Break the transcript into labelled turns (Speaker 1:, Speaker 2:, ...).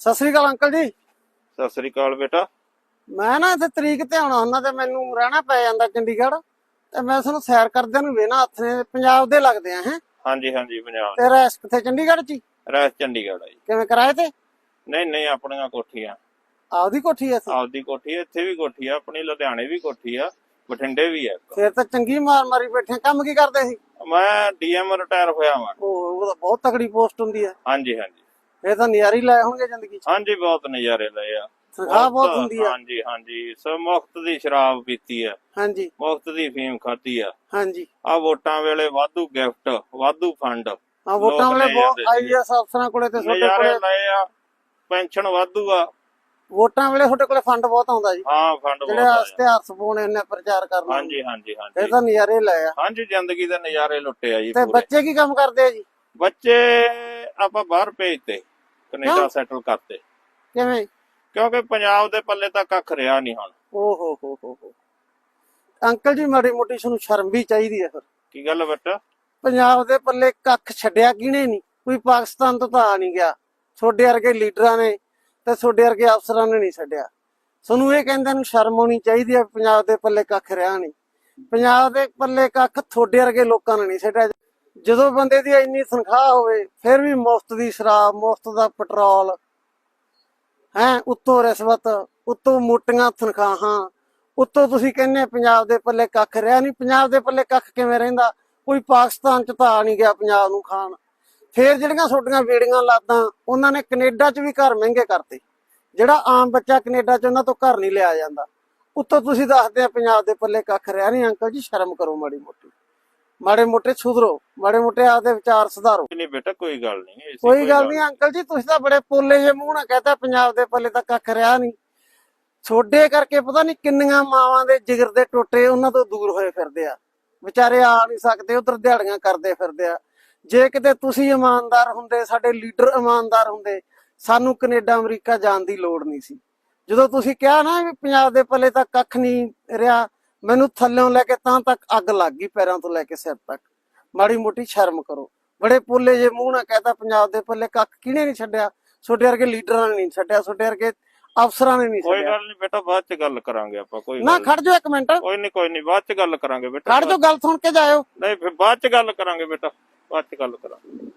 Speaker 1: ਸਤਿ ਸ੍ਰੀ ਅਕਾਲ uncle ਜੀ।
Speaker 2: ਸਤਿ ਸ੍ਰੀ ਅਕਾਲ ਬੇਟਾ।
Speaker 1: ਮੈਂ ਨਾ ਇੱਥੇ ਤਰੀਕ ਤੇ ਆਉਣਾ ਹੁੰਦਾ ਤੇ ਮੈਨੂੰ ਰਹਿਣਾ ਪੈ ਜਾਂਦਾ ਚੰਡੀਗੜ੍ਹ। ਤੇ ਮੈਂ ਤੁਹਾਨੂੰ ਸੈਰ ਕਰਦਿਆਂ ਨੂੰ ਵੇਣਾ ਹੱਥ ਪੰਜਾਬ ਦੇ ਲੱਗਦੇ ਆ ਹੈ?
Speaker 2: ਹਾਂਜੀ ਹਾਂਜੀ ਪੰਜਾਬ
Speaker 1: ਤੇ ਰਹਿਸ ਕਿੱਥੇ ਚੰਡੀਗੜ੍ਹ ਚ?
Speaker 2: ਰਹਿ ਚੰਡੀਗੜ੍ਹ ਆ ਜੀ।
Speaker 1: ਕਿਵੇਂ ਕਿਰਾਏ ਤੇ?
Speaker 2: ਨਹੀਂ ਨਹੀਂ ਆਪਣੀਆਂ ਕੋਠੀਆਂ।
Speaker 1: ਆਪਦੀ ਕੋਠੀ ਐ?
Speaker 2: ਆਪਦੀ ਕੋਠੀ ਆ, ਇੱਥੇ ਵੀ ਕੋਠੀ ਆ ਆਪਣੀ ਲੁਧਿਆਣੇ ਵੀ ਕੋਠੀ ਆ ਬਠਿੰਡੇ ਵੀ ਆ ਇੱਕ।
Speaker 1: ਫਿਰ ਤਾਂ ਚੰਗੀ ਮਾਰ ਮਾਰੀ ਬੈਠੇ ਕੰਮ ਕੀ ਕਰਦੇ ਸੀ?
Speaker 2: ਮੈਂ ਡੀਐਮ ਰਿਟਾਇਰ ਹੋਇਆ ਵਾਂ।
Speaker 1: ਉਹ ਉਹ ਤਾਂ ਬਹੁਤ ਤਕੜੀ ਪੋਸਟ ਹੁੰਦੀ ਹੈ
Speaker 2: ਹਾਂਜੀ ਹਾਂਜੀ।
Speaker 1: ਇਹ ਤਾਂ ਨਿਆਰੀ ਲਾਏ ਹੋਣਗੇ ਜ਼ਿੰਦਗੀ ਚ।
Speaker 2: ਹਾਂਜੀ ਬਹੁਤ ਨਜ਼ਾਰੇ ਲਏ ਆ।
Speaker 1: ਤਨਖਾਹ ਬਹੁਤ ਹੁੰਦੀ ਹੈ
Speaker 2: ਹਾਂਜੀ ਹਾਂਜੀ। ਸੋ ਮੁਫਤ ਦੀ ਸ਼ਰਾਬ ਪੀਤੀ ਆ।
Speaker 1: ਹਾਂਜੀ।
Speaker 2: ਮੁਫਤ ਦੀ ਫੀਮ ਖਾਧੀ ਆ।
Speaker 1: ਹਾਂਜੀ।
Speaker 2: ਆ ਵੋਟਾਂ ਵੇਲੇ ਵਾਧੂ ਗਿਫਟ ਵਾਧੂ ਫੰਡ।
Speaker 1: ਆ ਵੋਟਾਂ ਵੇਲੇ
Speaker 2: ਲੈ
Speaker 1: ਬਹੁਤ। ਆਈਐਸ ਅਫਸਰਾਂ ਕੋਲੇ ਤੇ ਤੁਹਾਡੇ
Speaker 2: ਨਜ਼ਾਰੇ
Speaker 1: ਕੋਲੇ।
Speaker 2: ਲਏ ਆ। ਪੈਨਸ਼ਨ ਵਾਧੂ ਆ।
Speaker 1: ਵੋਟਾਂ ਵੇਲੇ ਤੁਹਾਡੇ ਕੋਲੇ ਫੰਡ ਬਹੁਤ ਆਉਂਦਾ ਜੀ।
Speaker 2: ਹਾਂ ਫੰਡ
Speaker 1: ਜਿਹੜੇ
Speaker 2: ਬਹੁਤ ਆ।
Speaker 1: ਇਸ਼ਤਿਹਾਰ ਸਪੋਣੇ ਨੇ ਪ੍ਰਚਾਰ ਕਰਨਾ
Speaker 2: ਹਾਂਜੀ ਹਾਂਜੀ
Speaker 1: ਇਹ
Speaker 2: ਹਾਂਜੀ
Speaker 1: ਤਾਂ ਨਜ਼ਾਰੇ ਲਏ ਆ।
Speaker 2: ਹਾਂਜੀ ਜ਼ਿੰਦਗੀ ਦੇ ਨਜ਼ਾਰੇ ਲੁੱਟੇ ਆ ਜੀ
Speaker 1: ਤੇ ਬੱਚੇ ਕੀ ਕੰਮ ਕਰਦੇ ਆ ਜੀ?
Speaker 2: ਬੱਚੇ ਆਪਾਂ ਬਾਹਰ ਭੇਜਤੇ। ਕੈਨੇਡਾ? ਸੈਟਲ ਕਰਤੇ।
Speaker 1: ਕਿਵੇਂ?
Speaker 2: ਕਿਉਂਕਿ ਪੰਜਾਬ ਦੇ ਪੱਲੇ ਤਾਂ ਕੱਖ ਰਿਹਾ ਨਹੀਂ ਹੁਣ।
Speaker 1: ਓ ਹੋ ਹੋ ਹੋ ਹੋ। ਅੰਕਲ ਜੀ ਮਾੜੀ ਮੋਟੀ ਤੁਹਾਨੂੰ ਸ਼ਰਮ ਵੀ ਚਾਹੀਦੀ ਹੈ ਫਿਰ।
Speaker 2: ਕੀ ਗੱਲ ਬੱਟਾ?
Speaker 1: ਪੰਜਾਬ ਦੇ ਪੱਲੇ ਕੱਖ ਛੱਡਿਆ ਕਿਹਨੇ ਨਹੀਂ? ਕੋਈ ਪਾਕਿਸਤਾਨ ਤੋਂ ਤਾਂ ਆ ਨਹੀਂ ਗਿਆ। ਛੋਡੇ ਵਰਗੇ ਲੀਡਰਾਂ ਨੇ ਤੇ ਛੋਡੇ ਵਰਗੇ ਅਫਸਰਾਂ ਨੇ ਨਹੀਂ ਛੱਡਿਆ। ਤੁਹਾਨੂੰ ਇਹ ਕਹਿੰਦੇ ਨੂੰ ਸ਼ਰਮ ਆਉਣੀ ਚਾਹੀਦੀ ਹੈ ਪੰਜਾਬ ਦੇ ਪੱਲੇ ਕੱਖ ਰਿਹਾ ਨਹੀਂ। ਪੰਜਾਬ ਦੇ ਪੱਲੇ ਕੱਖ ਥੋੜੇ ਵਰਗੇ ਲੋਕਾਂ ਨੇ ਨਹੀਂ ਛੱਡਿਆ। ਜਦੋਂ ਬੰਦੇ ਦੀ ਇੰਨੀ ਤਨਖਾਹ ਹੋਵੇ, ਫਿਰ ਵੀ ਮੁਫਤ ਦੀ ਸ਼ਰਾਬ, ਮੁਫਤ ਦਾ ਪੈਟਰੋਲ, ਹੈ, ਉੱਤੋਂ ਰਿਸ਼ਵਤ, ਉੱਤੋਂ ਮੋਟੀਆਂ ਤਨਖਾਹਾਂ, ਉੱਤੋਂ ਤੁਸੀਂ ਕਹਿੰਦੇ ਪੰਜਾਬ ਦੇ ਪੱਲੇ ਕੱਖ ਰਿਹਾ ਨਹੀਂ, ਪੰਜਾਬ ਦੇ ਪੱਲੇ ਕੱਖ ਕਿਵੇਂ ਰਹਿੰਦਾ? ਕੋਈ ਪਾਕਿਸਤਾਨ ਚ ਤਾਂ ਆ ਨਹੀਂ ਗਿਆ ਪੰਜਾਬ ਨੂੰ ਖਾਣ। ਫੇਰ ਜਿਹੜੀਆਂ ਛੋਟੀਆਂ ਵੇੜੀਆਂ ਲਾਦਾਂ, ਉਹਨਾਂ ਨੇ ਕੈਨੇਡਾ ਚ ਵੀ ਘਰ ਮਹਿੰਗੇ ਕਰਤੇ। ਜਿਹੜਾ ਆਮ ਬੱਚਾ ਕੈਨੇਡਾ ਚ ਉਹਨਾਂ ਤੋਂ ਘਰ ਨਹੀਂ ਲਿਆ ਜਾਂਦਾ। ਉੱਤੋਂ ਤੁਸੀਂ ਦੱਸਦੇ ਆ, ਪੰਜਾਬ ਦੇ ਪੱਲੇ ਕੱਖ ਰਿਹਾ ਨਹੀਂ, ਅੰਕਲ ਜੀ, ਸ਼ਰਮ ਕਰੋ ਮਾੜੀ ਮੋਟੀ। ਮਾੜੇ ਮੋਟੇ ਸੁਧਰੋ ਮਾੜੇ ਮੋਟੇ ਆਪਦੇ ਵਿਚਾਰ ਸੁਧਾਰੋ।
Speaker 2: ਨਹੀਂ ਬੇਟਾ ਕੋਈ ਗੱਲ ਨਹੀਂ
Speaker 1: ਕੋਈ ਗੱਲ ਨਹੀਂ ਅੰਕਲ ਜੀ ਤੁਸੀਂ ਤਾਂ ਬੜੇ ਪੋਲੇ ਜੇ ਮੂੰਹ ਨਾਲ ਕਹਤਾ ਪੰਜਾਬ ਦੇ ਪੱਲੇ ਤਾਂ ਕੱਖ ਰਿਹਾ ਨਹੀਂ। ਛੋਡੇ ਕਰਕੇ ਪਤਾ ਨਹੀਂ ਕਿੰਨੀਆਂ ਮਾਵਾਂ ਦੇ ਜਿਗਰ ਦੇ ਟੋਟੇ ਉਹਨਾਂ ਤੋਂ ਦੂਰ ਹੋਏ ਫਿਰਦੇ ਆ। ਵਿਚਾਰੇ ਆ ਨਹੀਂ ਸਕਦੇ ਉਧਰ ਦਿਹਾੜੀਆਂ ਕਰਦੇ ਫਿਰਦੇ ਆ। ਜੇ ਕਿਤੇ ਤੁਸੀਂ ਇਮਾਨਦਾਰ ਹੁੰਦੇ ਸਾਡੇ ਲੀਡਰ ਇਮਾਨਦਾਰ ਹੁੰਦੇ ਸਾਨੂੰ ਕੈਨੇਡਾ ਅਮਰੀਕਾ ਜਾਣ ਦੀ ਲੋੜ ਨਹੀਂ ਸੀ। ਜਦੋਂ ਤੁਸੀਂ ਕਿਹਾ ਨਾ ਵੀ ਪੰਜਾਬ ਦੇ ਪੱਲੇ ਤਾਂ ਕੱਖ ਨਹੀਂ ਰਿਹਾ ਮੈਨੂੰ ਥੱਲਿਓਂ ਲੈ ਕੇ ਤਾਂ ਤੱਕ ਅੱਗ ਲੱਗ ਗਈ ਪੈਰਾਂ ਤੋਂ ਲੈ ਕੇ ਸਿਰ ਤੱਕ। ਮਾੜੀ ਮੋਟੀ ਸ਼ਰਮ ਕਰੋ। ਬੜੇ ਪੋਲੇ ਜੇ ਮੂੰਹ ਨਾਲ ਕਹਤਾ ਪੰਜਾਬ ਦੇ ਪੱਲੇ ਕੱਖ ਕਿਹਨੇ ਨਹੀਂ ਛੱਡਿਆ? ਛੋਟੇ ਵਰਗੇ ਲੀਡਰਾਂ ਨੇ ਨਹੀਂ ਛੱਡਿਆ ਛੋਟੇ ਵਰਗੇ ਅਫਸਰਾਂ ਨੇ ਨਹੀਂ
Speaker 2: ਕੋਈ ਗੱਲ ਨਹੀਂ ਬੇਟਾ ਬਾਅਦ ਚ ਗੱਲ ਕਰਾਂਗੇ ਆਪਾਂ ਕੋਈ
Speaker 1: ਨਾ ਖੜ ਜਾਓ ਇੱਕ ਮਿੰਟ।
Speaker 2: ਕੋਈ ਨਹੀਂ ਕੋਈ ਨਹੀਂ ਬਾਅਦ ਚ ਗੱਲ ਕਰਾਂਗੇ ਬੇਟਾ
Speaker 1: ਖੜ ਜਾਓ ਗੱਲ ਸੁਣ ਕੇ ਜਾਇਓ।
Speaker 2: ਨਹੀਂ ਫਿਰ ਬਾਅਦ ਚ ਗੱਲ ਕਰਾਂਗੇ ਬੇਟਾ ਬਾਅਦ ਚ ਗੱਲ ਕਰਾਂਗੇ।